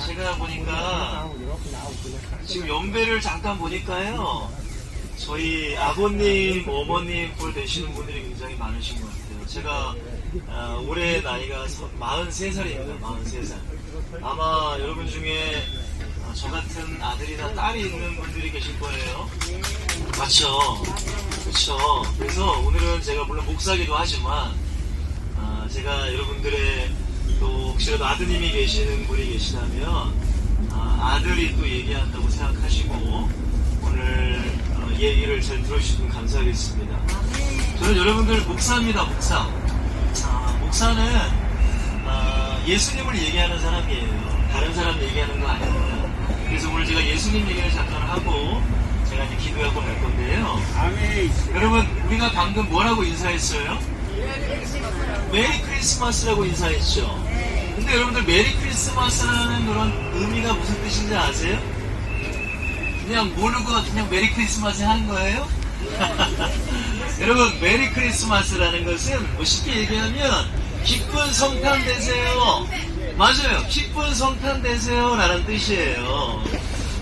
제가 보니까 지금 연배를 잠깐 보니까요. 저희 아버님, 어머님 꼴 되시는 분들이 굉장히 많으신 것 같아요. 제가 아, 올해 나이가 43살입니다. 43살. 아마 여러분 중에 아, 저 같은 아들이나 딸이 있는 분들이 계실 거예요. 맞죠? 그렇죠. 그래서 오늘은 제가 물론 목사기도 하지만 아, 제가 여러분들의 또 혹시라도 아드님이 계시는 분이 계시다면 아, 들이또 얘기한다고 생각하시고 오늘 어, 얘기를 잘 들어주시면 감사하겠습니다. 저는 여러분들 목사입니다, 목사. 아, 목사는 아, 예수님을 얘기하는 사람이에요. 다른 사람 얘기하는 거 아닙니다. 그래서 오늘 제가 예수님 얘기를 잠깐 하고 제가 이제 기도하고 갈 건데요. 여러분, 우리가 방금 뭐라고 인사했어요? 메리 크리스마스라고 인사했죠. 근데 여러분들 메리 크리스마스라는 그런 의미가 무슨 뜻인지 아세요? 그냥 모르고 그냥 메리 크리스마스 하는 거예요? 여러분, 메리 크리스마스라는 것은 뭐 쉽게 얘기하면 기쁜 성탄 되세요. 맞아요. 기쁜 성탄 되세요. 라는 뜻이에요.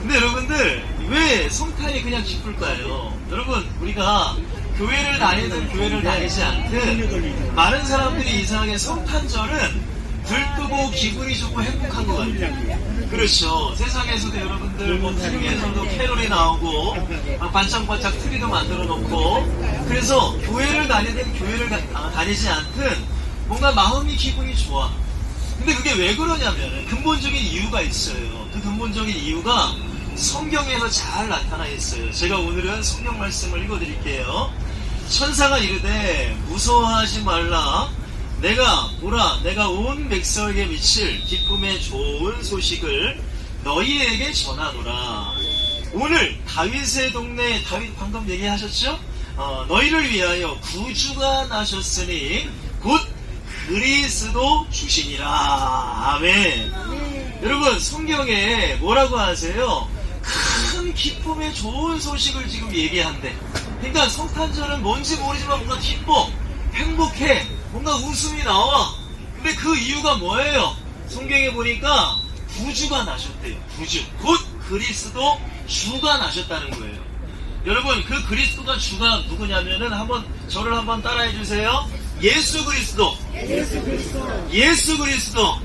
근데 여러분들, 왜 성탄이 그냥 기쁠까요? 여러분, 우리가 교회를 다니든 교회를 다니지 않든 많은 사람들이 이상하게 성탄절은 들뜨고 기분이 좋고 행복한 것 같아요. 그렇죠. 세상에서도 여러분들 뭐 TV에서도 캐롤이 나오고 막 반짝반짝 트리도 만들어 놓고 그래서 교회를 다니든 교회를 다, 아, 다니지 않든 뭔가 마음이 기분이 좋아. 근데 그게 왜 그러냐면 근본적인 이유가 있어요. 그 근본적인 이유가 성경에서 잘 나타나 있어요. 제가 오늘은 성경 말씀을 읽어드릴게요. 천사가 이르되 무서워하지 말라. 내가 보라 내가 온 백성에게 미칠 기쁨의 좋은 소식을 너희에게 전하노라. 오늘 다윗의 동네 다윗 방금 얘기하셨죠? 어, 너희를 위하여 구주가 나셨으니 곧 그리스도 주시니라. 아멘. 여러분 성경에 뭐라고 하세요? 큰 기쁨의 좋은 소식을 지금 얘기한대. 그러니까 성탄절은 뭔지 모르지만 뭔가 기뻐, 행복해, 뭔가 웃음이 나와. 근데 그 이유가 뭐예요? 성경에 보니까 구주가 나셨대요. 구주. 곧 그리스도 주가 나셨다는 거예요. 여러분 그 그리스도가 주가 누구냐면은 한번 저를 한번 따라해 주세요. 예수 그리스도. 예수 그리스도.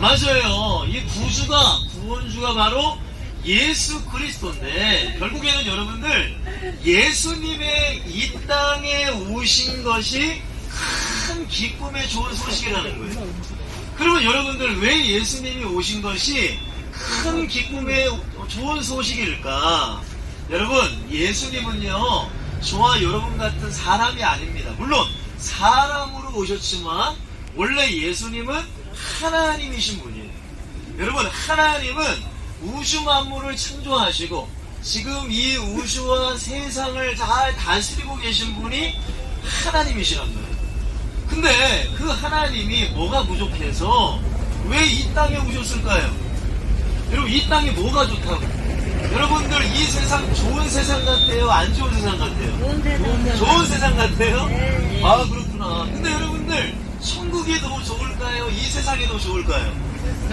맞아요. 이 구주가 구원주가 바로 예수 그리스도인데 결국에는 여러분들 예수님의 이 땅에 오신 것이 큰 기쁨의 좋은 소식이라는 거예요. 그러면 여러분들 왜 예수님이 오신 것이 큰 기쁨의 좋은 소식일까? 여러분 예수님은요 저와 여러분 같은 사람이 아닙니다. 물론 사람으로 오셨지만 원래 예수님은 하나님이신 분이에요. 여러분 하나님은 우주 만물을 창조하시고 지금 이 우주와 세상을 잘 다스리고 계신 분이 하나님이시란 말이에요. 근데 그 하나님이 뭐가 부족해서 왜 이 땅에 오셨을까요? 여러분 이 땅이 뭐가 좋다고? 여러분들 이 세상 좋은 세상 같아요? 안 좋은 세상 같아요? 좋은 세상. 좋은 세상 같아요? 네. 아 그렇구나. 근데 여러분들 천국이 더 좋을까요? 이 세상이 더 좋을까요?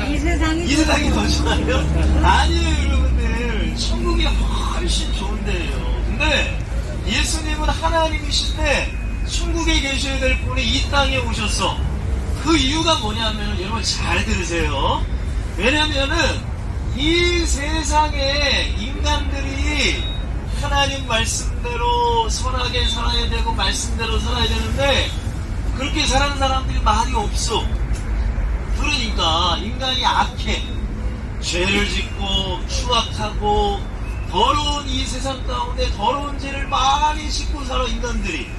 이 세상이 이 세상이 더 좋아요? 아니에요 여러분들. 천국이 훨씬 좋은데요. 근데 예수님은 하나님이신데 천국에 계셔야 될 분이 이 땅에 오셨어 그 이유가 뭐냐면 여러분 잘 들으세요. 왜냐면은 이 세상에 인간들이 하나님 말씀대로 선하게 살아야 되고 말씀대로 살아야 되는데 그렇게 사는 사람들이 많이 없어 그러니까 인간이 악해. 죄를 짓고 추악하고 더러운 이 세상 가운데 더러운 죄를 많이 짓고 살아 인간들이.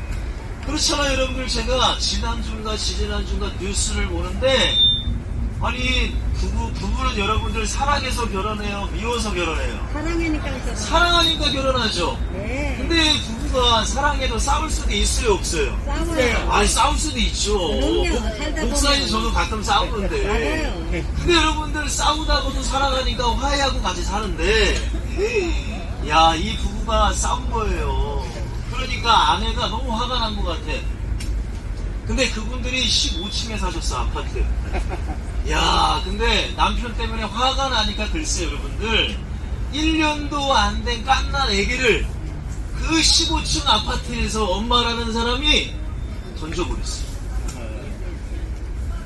그렇잖아요 여러분들. 제가 지난주인가 지지난주인가 뉴스를 보는데 아니 부부, 부부는 여러분들 사랑해서 결혼해요? 미워서 결혼해요? 사랑하니까 있잖아. 사랑하니까 결혼하죠. 네. 근데 부부 가 사랑해도 싸울 수도 있어요 없어요 싸워요. 아니 싸울 수도 있죠 그럼요. 살다 목- 목사님. 저도 가끔 싸우는데 맞아요. 근데 여러분들 싸우다가도 사랑하니까 화해하고 같이 사는데 야 이 부부가 싸운 거예요 그러니까 아내가 너무 화가 난 것 같아 근데 그분들이 15층에 사셨어, 아파트. 야, 근데 남편 때문에 화가 나니까 글쎄, 여러분들. 1년도 안 된 깐난 애기를 그 15층 아파트에서 엄마라는 사람이 던져버렸어요.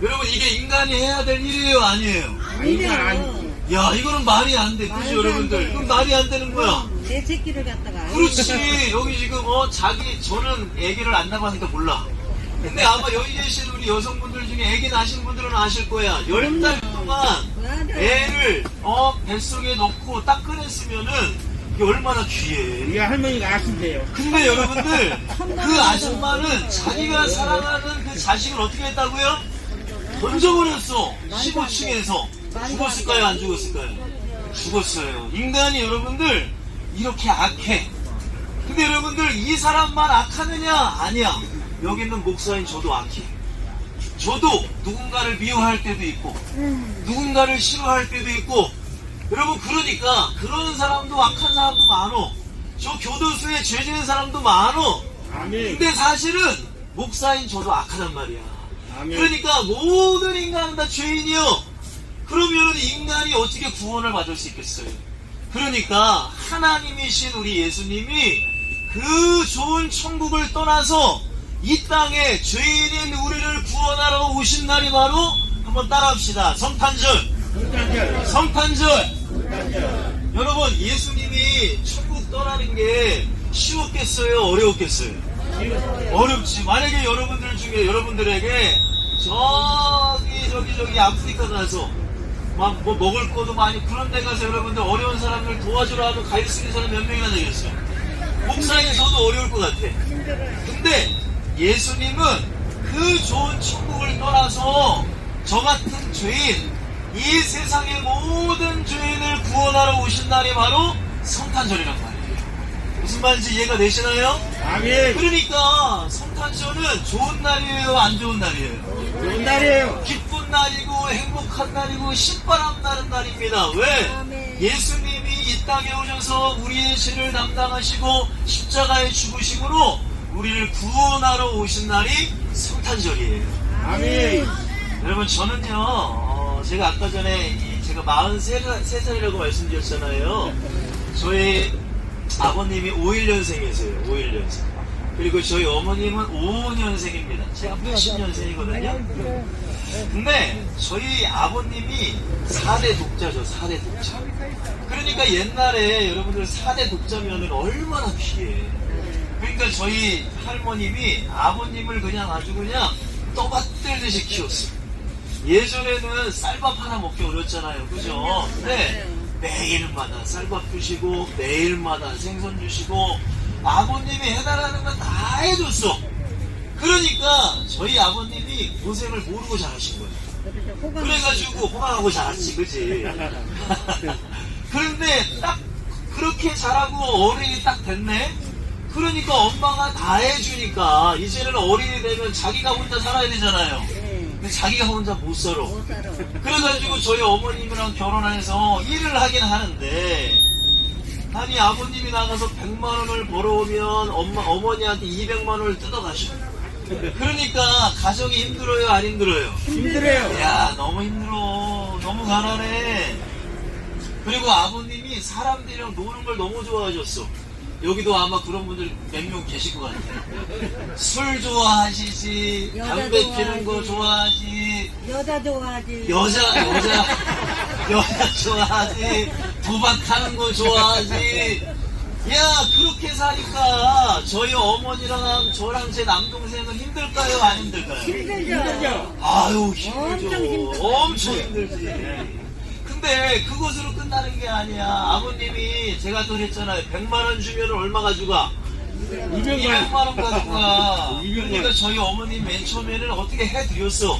여러분, 이게 인간이 해야 될 일이에요, 아니에요? 아니죠. 야, 이거는 말이 안 돼. 그죠, 여러분들? 돼. 그럼 말이 안 되는 거야. 내 새끼를 갖다가. 그렇지. 여기 지금 어 자기 저는 아기를 안 낳아니까 몰라. 근데 아마 여기 계신 우리 여성분들 중에 아기 낳으신 분들은 아실 거야. 열 달 동안 맞아. 애를 어 뱃속에 넣고 딱 꺼냈으면은 이게 얼마나 귀해. 우리 할머니가 아신대요. 근데 여러분들 그 아줌마는 자기가 사랑하는 그 자식을 어떻게 했다고요? 던져버렸어. 15층에서 죽었을까요? 안 죽었을까요? 죽었어요. 인간이 여러분들 이렇게 악해. 근데 여러분들 이 사람만 악하느냐? 아니야. 여기 있는 목사인 저도 악해. 저도 누군가를 미워할 때도 있고 누군가를 싫어할 때도 있고 여러분 그러니까 그런 사람도 악한 사람도 많어. 저 교도소에 죄 지은 사람도 많어. 아멘. 근데 사실은 목사인 저도 악하단 말이야. 아멘. 그러니까 모든 인간은 다 죄인이요. 그러면 인간이 어떻게 구원을 받을 수 있겠어요? 그러니까 하나님이신 우리 예수님이 그 좋은 천국을 떠나서 이 땅에 죄인인 우리를 구원하러 오신 날이 바로 한번 따라합시다. 성탄절. 성탄절. 성탄절. 여러분 예수님이 천국 떠나는 게 쉬웠겠어요? 어려웠겠어요? 어렵지. 만약에 여러분들 중에 여러분들에게 저기 저기 저기 아프리카 가서 막 뭐 먹을 것도 많이 그런 데 가서 여러분들 어려운 사람들 도와주라 하면 갈수 있는 사람 몇 명이나 되겠어요? 목사인 저도 어려울 것 같아. 근데 예수님은 그 좋은 천국을 떠나서 저 같은 죄인, 이 세상의 모든 죄인을 구원하러 오신 날이 바로 성탄절이란 말이에요. 무슨 말인지 이해가 되시나요? 아멘. 그러니까 성탄절은 좋은 날이에요, 안 좋은 날이에요? 좋은 날이에요. 기쁜 날이고 행복한 날이고 신바람 나는 날입니다. 왜? 아멘. 예수님이 이 땅에 오셔서 우리의 죄를 담당하시고 십자가에 죽으심으로 우리를 구원하러 오신 날이 성탄절이에요. 아멘. 여러분 저는요 어, 제가 아까 전에 이 제가 43살이라고 말씀드렸잖아요. 저희 아버님이 51년생이세요 51년생. 그리고 저희 어머님은 55년생입니다. 제가 80년생이거든요. 근데 저희 아버님이 4대 독자죠 4대 독자. 그러니까 옛날에 여러분들 4대 독자면은 얼마나 귀해. 그러니까 저희 할머님이 아버님을 그냥 아주 그냥 떠받들듯이 키웠어요 예전에는 쌀밥 하나 먹기 어렵잖아요. 그죠? 근데 매일마다 쌀밥 주시고 매일마다 생선 주시고 아버님이 해달라는 건 다 해줬어. 그러니까 저희 아버님이 고생을 모르고 자라신 거예요. 그래가지고 호강하고 자랐지, 그지? 그런데 딱 그렇게 자라고 어른이 딱 됐네? 그러니까 엄마가 다 해주니까 이제는 어린이 되면 자기가 혼자 살아야 되잖아요. 근데 자기가 혼자 못 살아. 못 살아. 그래가지고 저희 어머님이랑 결혼해서 일을 하긴 하는데 아니 아버님이 나가서 100만 원을 벌어오면 엄마 어머니한테 200만 원을 뜯어가셔. 그러니까 가정이 힘들어요, 안 힘들어요? 힘들어요. 야 너무 힘들어, 너무 가난해. 그리고 아버님이 사람들이랑 노는 걸 너무 좋아하셨어. 여기도 아마 그런 분들 몇 명 계실 것 같아요. 술 좋아하시지, 담배 피는 거 좋아하지. 여자 좋아하지. 여자, 여자, 여자 좋아하지, 도박하는 거 좋아하지. 야, 그렇게 사니까 저희 어머니랑 저랑 제 남동생은 힘들까요? 안 힘들까요? 힘들죠. 아유, 힘들죠. 엄청 힘들죠. 엄청 힘들지. 근데 그것으로 끝나는 게 아니야. 아버님이 제가 또 했잖아요. 100만 원 주면 얼마 가져가? 200만 200만 원 가져가. 200만. 그러니까 저희 어머님 맨 처음에는 어떻게 해드렸어.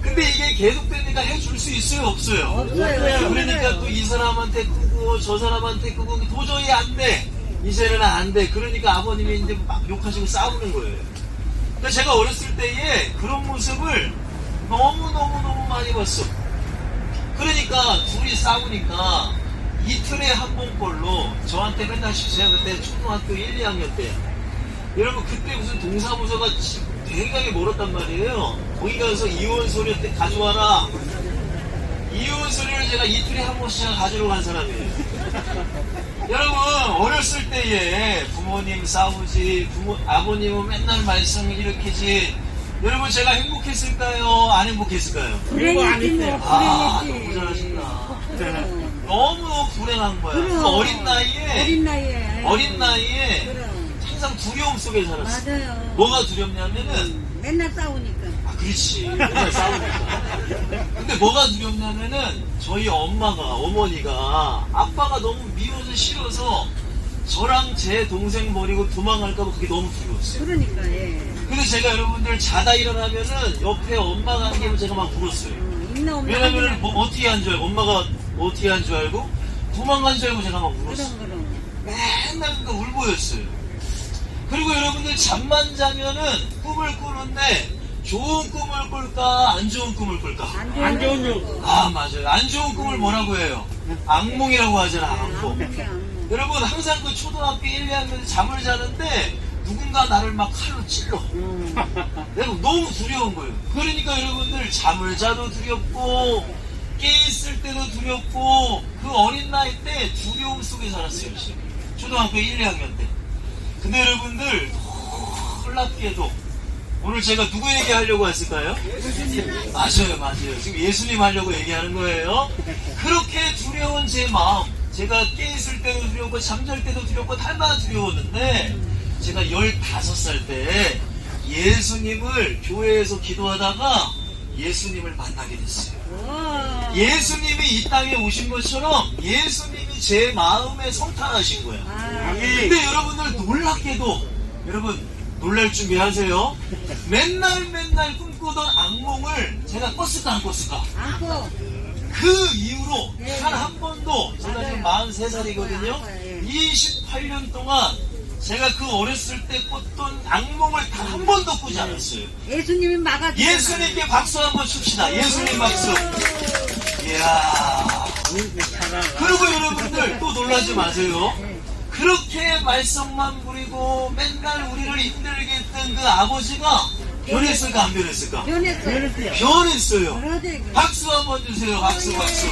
근데 이게 계속되니까 해줄 수 있어요? 없어요? 없어요. 그러니까 또 이 사람한테 끄고 저 사람한테 끄고 도저히 안 돼. 이제는 안 돼. 그러니까 아버님이 이제 막 욕하시고 싸우는 거예요. 그러니까 제가 어렸을 때에 그런 모습을 너무너무너무 많이 봤어. 그러니까 둘이 싸우니까 이틀에 한 번꼴로 저한테 맨날 제가 그때 초등학교 1, 2학년 때 여러분 그때 무슨 동사무소가 지- 굉장히 멀었단 말이에요. 거기 가서 이혼 소리 때 가져와라. 이혼 소리를 제가 이틀에 한 번씩 가지러 간 사람이에요. 여러분 어렸을 때에 부모님 싸우지 부모 아버님은 맨날 말씀 일으키지 여러분 제가 행복했을까요? 안 행복했을까요? 불행했지 뭐. 아 너무 불행했지 잘하신다. 그럼. 너무너무 불행한 거야. 그럼. 그 어린 나이에 어린 나이에 어린 나이에 그럼 항상 두려움 속에 살았어. 맞아요 뭐가 두렵냐면은 맨날 싸우니까 아 그렇지 맨날 싸우니까. 근데 뭐가 두렵냐면은 저희 엄마가 어머니가 아빠가 너무 미워서 싫어서 저랑 제 동생 버리고 도망갈까봐 그게 너무 두려웠어요. 그러니까 예 그래서 제가 여러분들 자다 일어나면은 옆에 엄마가 하는 게 제가 막 울었어요. 어, 있나 없나 왜냐면은. 뭐 어떻게 한 줄 알고 엄마가 어떻게 한 줄 알고 도망간 줄 알고 제가 막 울었어요. 그럼 그럼 맨날 그 울보였어요. 그리고 여러분들 잠만 자면은 꿈을 꾸는데 좋은 꿈을 꿀까 안 좋은 꿈을 꿀까? 안 좋은 요. 아 맞아요. 안 좋은 꿈을 뭐라고 해요? 악몽이라고 하잖아 악몽. 여러분 항상 그 초등학교 1, 2학년 잠을 자는데 누군가 나를 막 칼로 찔러. 음. 내가 너무 두려운 거예요. 그러니까 여러분들 잠을 자도 두렵고 깨 있을 때도 두렵고 그 어린 나이 때 두려움 속에 살았어요. 초등학교 1, 2학년 때. 근데 여러분들 놀랍게도 오늘 제가 누구 얘기하려고 했을까요? 맞아요, 맞아요. 지금 예수님 하려고 얘기하는 거예요. 그렇게 두려운 제 마음, 제가 깨 있을 때도 두렵고 잠잘 때도 두렵고 달마다 두려웠는데 제가 15살 때 예수님을 교회에서 기도하다가 예수님을 만나게 됐어요. 와. 예수님이 이 땅에 오신 것처럼 예수님이 제 마음에 성탄하신 거야. 아, 근데 여러분들 놀랍게도 여러분 놀랄 준비하세요. 맨날 맨날 꿈꾸던 악몽을 제가 꿨을까 안 꿨을까? 그 이후로 네. 단한 번도 제가 지금 맞아요. 43살이거든요. 아파요, 예. 28년 동안 제가 그 어렸을 때 꿨던 악몽을 단 한 번도 꾸지 않았어요. 예수님이 막아주 예수님께 박수 한 번 칩시다. 예수님 박수. 이야. 그리고 여러분들 또 놀라지 마세요. 그렇게 말썽만 부리고 맨날 우리를 힘들게 했던 그 아버지가 변했을까 안 변했을까? 변했어요 변했어요. 그러지 박수 한번 주세요. 박수 박수.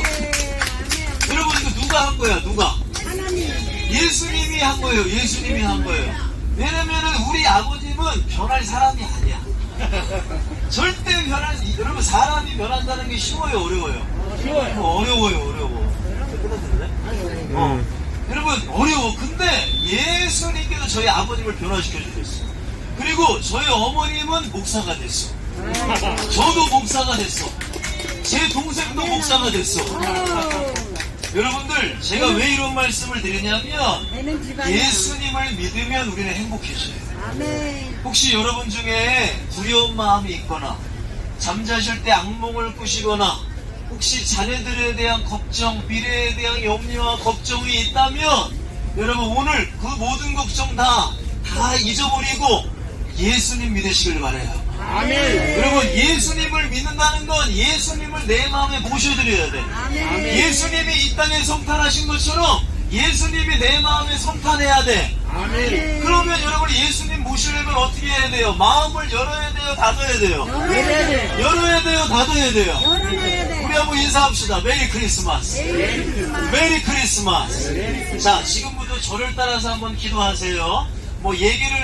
여러분 이거 누가 한 거야? 누가? 하나님 예수님이 한 거예요. 예수님이 한 거예요. 왜냐면은 우리 아버님은 변할 사람이 아니야. 절대 변할 여러분 사람이 변한다는 게 쉬워요, 어려워요. 쉬워요. 어려워요, 어려워. 끝났는데? 어. 여러분 어려워. 근데 예수님께서 저희 아버님을 변화시켜 주셨어. 그리고 저희 어머님은 목사가 됐어. 저도 목사가 됐어. 제 동생도 목사가 됐어. 여러분들 제가 왜 이런 말씀을 드리냐면 예수님을 믿으면 우리는 행복해져요. 혹시 여러분 중에 두려운 마음이 있거나 잠자실 때 악몽을 꾸시거나 혹시 자녀들에 대한 걱정, 미래에 대한 염려와 걱정이 있다면 여러분 오늘 그 모든 걱정 다, 다 잊어버리고 예수님 믿으시길 바래요. 아멘. 여러분 예수님을 믿는다는 건 예수님을 내 마음에 모셔드려야 돼. 아멘 예수님이 이 땅에 성탄하신 것처럼 예수님이 내 마음에 성탄해야 돼. 아멘. 그러면 여러분 예수님 모시려면 어떻게 해야 돼요? 마음을 열어야 돼요? 닫아야 돼요? 열어야 돼 열어야 돼요? 닫아야 돼요? 돼 우리 한번 인사합시다. 메리 크리스마스. 메리 크리스마스. 자, 지금부터 저를 따라서 한번 기도하세요. 뭐 얘기를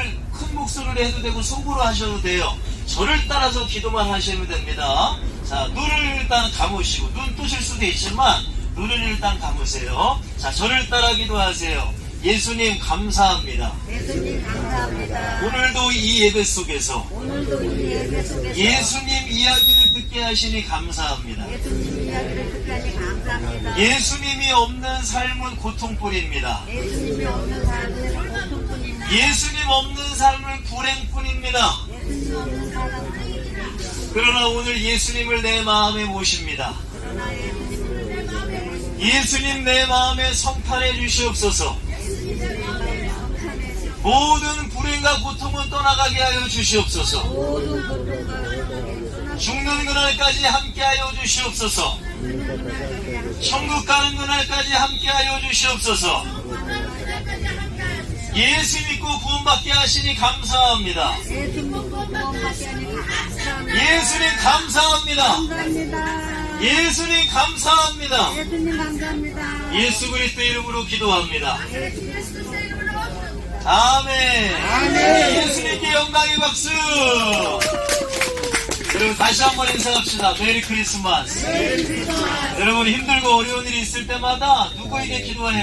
큰 목소리로 해도 되고 속으로 하셔도 돼요. 저를 따라서 기도만 하시면 됩니다. 자, 눈을 일단 감으시고 눈 뜨실 수도 있지만 눈을 일단 감으세요. 자, 저를 따라 기도하세요. 예수님 감사합니다. 예수님 감사합니다 오늘도 이 예배 속에서 오늘도 이 예배 속에서 예수님 이야기를 듣게 하시니 감사합니다. 예수님 이야기를 듣게 하니 감사합니다 예수님이 없는 삶은 고통뿐입니다. 예수님이 없는 고통뿐입니다 예수님 없는 삶은 불행뿐입니다. 그러나 오늘 예수님을 내 마음에 모십니다. 예수님 내 마음에 성탄해 주시옵소서. 모든 불행과 고통은 떠나가게 하여 주시옵소서. 죽는 그날까지 함께하여 주시옵소서. 천국 가는 그날까지 함께하여 주시옵소서. 예수 믿고 구원받게 하시니 감사합니다. 예수. 예수님 감사합니다. 예수님 감사합니다. 예수 그리스도 이름으로 기도합니다. 아멘. 예수님께 영광의 박수. 여러분 다시 한번 인사합시다. 메리 크리스마스. 여러분 힘들고 어려운 일이 있을 때마다 누구에게 기도해야